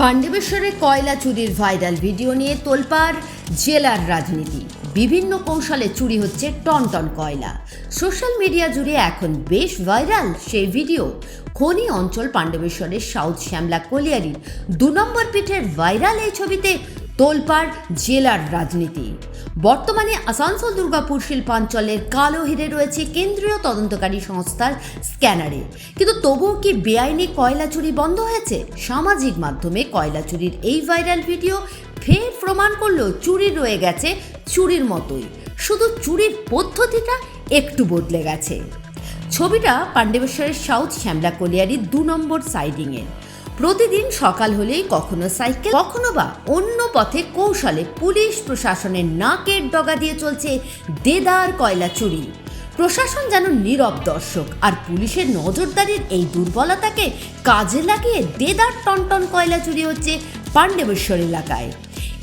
পাণ্ডবেশ্বরে কয়লা চুরির viral video নিয়ে তোলপাড় জেলার রাজনীতি। বিভিন্ন কৌশলে চুরি হচ্ছে টন টন কয়লা। সোশ্যাল মিডিয়া জুড়ে এখন বেশ ভাইরাল সেই ভিডিও। খনি অঞ্চল পাণ্ডবেশ্বরের সাউথ শ্যামলা কলিয়ারির দু নম্বর পিঠের ভাইরাল এই ছবিতে তোলপাড় জেলার রাজনীতি। বর্তমানে আসানসোল দুর্গাপুর শিল্পাঞ্চলের কালো হিরে রয়েছে কেন্দ্রীয় তদন্তকারী সংস্থার স্ক্যানারে। কিন্তু তবুও কি বেআইনি কয়লা চুরি বন্ধ হয়েছে? সামাজিক মাধ্যমে কয়লা চুরির এই ভাইরাল ভিডিও ফের প্রমাণ করল চুরি রয়ে গেছে চুরির মতোই। শুধু চুরির পদ্ধতিটা একটু বদলে গেছে। ছবিটা পাণ্ডবেশ্বরের সাউথ শ্যামলা কলিয়ারির দু নম্বর সাইডিংয়ের প্রতিদিন সকাল হলেই কখনো সাইকেল, কখনো বা অন্য পথে কৌশলে পুলিশ প্রশাসনের নাকের ডগা দিয়ে চলছে দেদার কয়লা চুরি। প্রশাসন যেন নীরব দর্শক আর পুলিশের নজরদারির এই দুর্বলতাকে কাজে লাগিয়ে দেদার টনটন কয়লা চুরি হচ্ছে পাণ্ডবেশ্বর এলাকায়।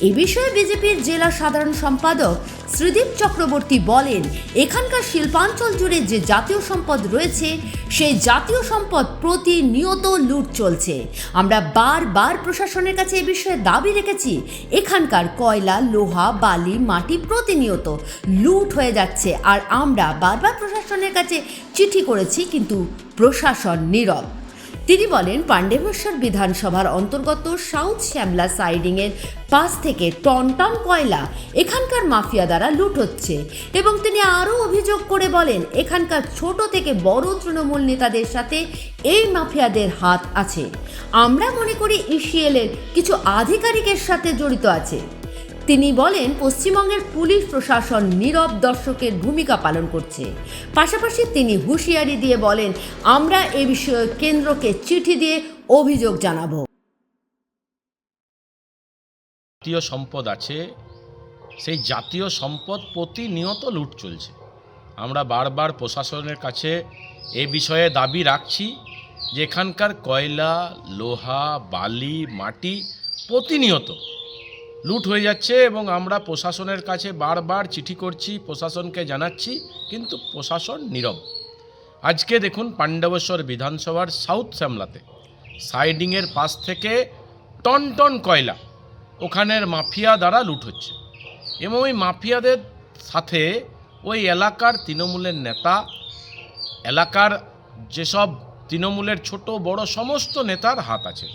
এ বিষয়ে বিজেপির জেলা সাধারণ সম্পাদক শ্রীদীপ চক্রবর্তী বলেন, এখানকার শিল্পাঞ্চল জুড়ে যে জাতীয় সম্পদ রয়েছে, সেই জাতীয় সম্পদ প্রতিনিয়ত লুট চলছে। আমরা বারবার প্রশাসনের কাছে এ বিষয়ে দাবি রেখেছি, এখানকার কয়লা, লোহা, বালি, মাটি প্রতিনিয়ত লুট হয়ে যাচ্ছে আর আমরা বারবার প্রশাসনের কাছে চিঠি করেছি, কিন্তু প্রশাসন নীরব। তিনি বলেন পাণ্ডবেশ্বর বিধানসভার অন্তর্গত সাউথ শ্যামলা সাইডিংয়ের পাশ থেকে টন টন কয়লা এখানকার মাফিয়া দ্বারা লুট হচ্ছে এবং তিনি আরও অভিযোগ করে বলেন, এখানকার ছোট থেকে বড় তৃণমূল নেতাদের সাথে এই মাফিয়াদের হাত আছে। আমরা মনে করি ইসিএলের কিছু আধিকারিকের সাথে জড়িত আছে। তিনি বলেন, পশ্চিমবঙ্গের পুলিশ প্রশাসন নীরব দর্শকের ভূমিকা পালন করছে। পাশাপাশি তিনি হুঁশিয়ারি দিয়ে বলেন, আমরা এ বিষয়ে কেন্দ্রকে চিঠি দিয়ে অভিযোগ জানাব। জাতীয় সম্পদ আছে, সেই জাতীয় সম্পদ প্রতিনিয়ত লুট চলছে। আমরা বারবার প্রশাসনের কাছে এ বিষয়ে দাবি রাখছি যে এখানকার কয়লা, লোহা, বালি, মাটি প্রতিনিয়ত লুট হয়ে যাচ্ছে এবং আমরা প্রশাসনের কাছে বারবার চিঠি করছি, প্রশাসনকে জানাচ্ছি, কিন্তু প্রশাসন নীরব। আজকে দেখুন পাণ্ডবেশ্বর বিধানসভার সাউথ শ্যামলাতে। সাইডিংয়ের পাশ থেকে টন টন কয়লা ওখানের মাফিয়া দ্বারা লুট হচ্ছে। এবং ওই মাফিয়াদের সাথে ওই এলাকার তৃণমূলের নেতা, এলাকার যেসব তৃণমূলের ছোট, বড় সমস্ত নেতার হাত আছে।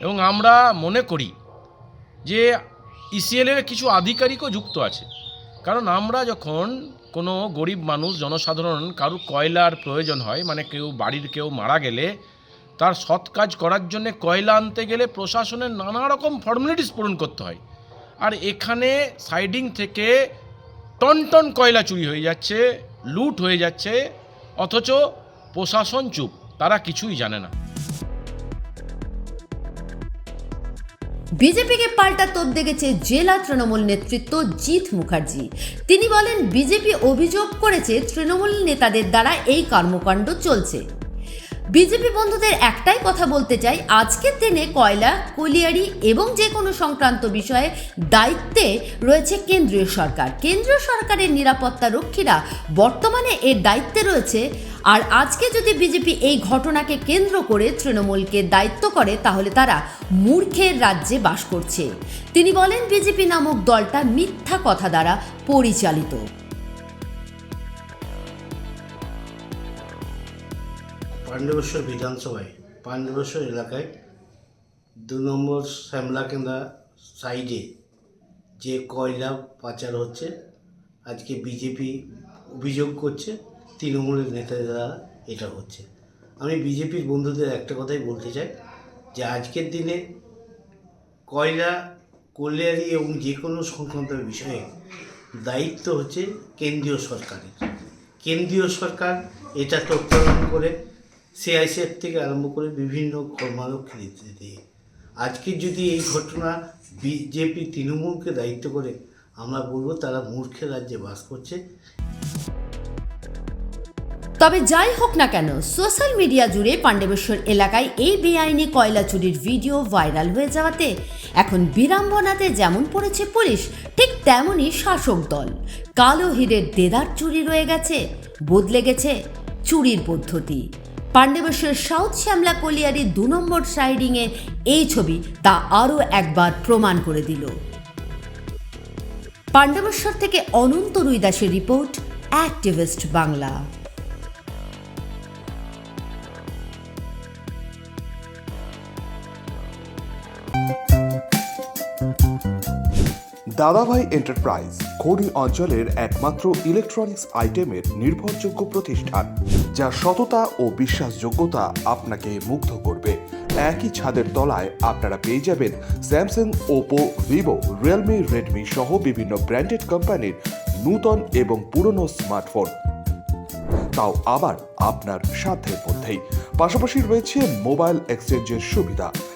এবং আমরা মনে করি যে ইসিএলের কিছু আধিকারিকও যুক্ত আছে। কারণ আমরা যখন কোনো গরিব মানুষ, জনসাধারণ, কারুর কয়লার প্রয়োজন হয় মানে কেউ বাড়ির কেউ মারা গেলে, তার সৎ কাজ করার জন্য কয়লা আনতে গেলে প্রশাসনের নানা রকম ফর্মালিটিস পূরণ করতে হয়। আর এখানে সাইডিং থেকে টন টন কয়লা চুরি হয়ে যাচ্ছে, লুট হয়ে যাচ্ছে, অথচ প্রশাসন চুপ, তারা কিছুই জানে না। বিজেপিকে পাল্টা তোপ দেখেছে জেলা তৃণমূল নেতৃত্ব জিৎ মুখার্জি। তিনি বলেন, বিজেপি অভিযোগ করেছে তৃণমূল নেতাদের দ্বারা এই কর্মকাণ্ড চলছে। বিজেপি বন্ধুদের একটাই কথা বলতে চাই, আজকের দিনে কয়লা, কলিয়ারি এবং যে কোনো সংক্রান্ত বিষয়ে দায়িত্বে রয়েছে কেন্দ্রীয় সরকার। কেন্দ্রীয় সরকারের নিরাপত্তা রক্ষীরা বর্তমানে এর দায়িত্বে রয়েছে। আর আজকে যদি বিজেপি এই ঘটনাকে কেন্দ্র করে তৃণমূলকে দায়িত্ব করে, তাহলে তারা মূর্খের রাজ্যে বাস করছে। তিনি বলেন, বিজেপি নামক দলটা মিথ্যা কথা দ্বারা পরিচালিত। পাণ্ডবেশ্বর বিধানসভায়, পাণ্ডবেশ্বর এলাকায় দু নম্বর শ্যামলা শ্যামলাকেন্দা সাইডে যে কয়লা পাচার হচ্ছে, আজকে বিজেপি অভিযোগ করছে, তৃণমূলের নেতাদের এটা হচ্ছে। আমি বিজেপির বন্ধুদের একটা কথাই বলতে চাই, যে আজকের দিনে কয়লা, কল্যাণী এবং যে কোনো সংক্রান্ত বিষয়ে দায়িত্ব হচ্ছে কেন্দ্রীয় সরকারের। কেন্দ্রীয় সরকার এটা তত্ত্বাবধান করে সিআইসিএফ থেকে আরম্ভ করে বিভিন্ন কর্মারক্ষী দিতে দিয়ে। আজকে যদি এই ঘটনা বিজেপি তৃণমূলকে দায়িত্ব করে আমরা বলব, তারা মূর্খের রাজ্যে বাস করছে। তবে যাই হোক না কেন, সোশ্যাল মিডিয়া জুড়ে পাণ্ডবেশ্বর এলাকায় এই বেআইনি কয়লা চুরির ভিডিও ভাইরাল হয়ে যাওয়াতে এখন বিড়ম্বনাতে যেমন পড়েছে পুলিশ, ঠিক তেমনই শাসক দল। কালো হীরের দেদার চুরি রয়ে গেছে, বদলে গেছে চুরির পদ্ধতি। পাণ্ডবেশ্বর সাউথ শ্যামলা কলিয়ারি দু নম্বর সাইডিংয়ের এই ছবি তা আরও একবার প্রমাণ করে দিল। পাণ্ডবেশ্বর থেকে Ananta রুইদাসের report, activist Bangla. Dadabhai enterprise খনি অঞ্চলের একমাত্র ইলেকট্রনিক্স আইটেমের নির্ভরযোগ্য প্রতিষ্ঠান যার সততা ও বিশ্বাসযোগ্যতা আপনাকে মুগ্ধ করবে। একই ছাদের তলায় আপনারা পেয়ে যাবেন Samsung Oppo Vivo Realme Redmi সহ বিভিন্ন ব্র্যান্ডেড কোম্পানির নূতন এবং পুরনো স্মার্টফোন তাও আবার আপনার সাধ্যের মধ্যেই। পাশাপাশি রয়েছে মোবাইল এক্সচেঞ্জের সুবিধা।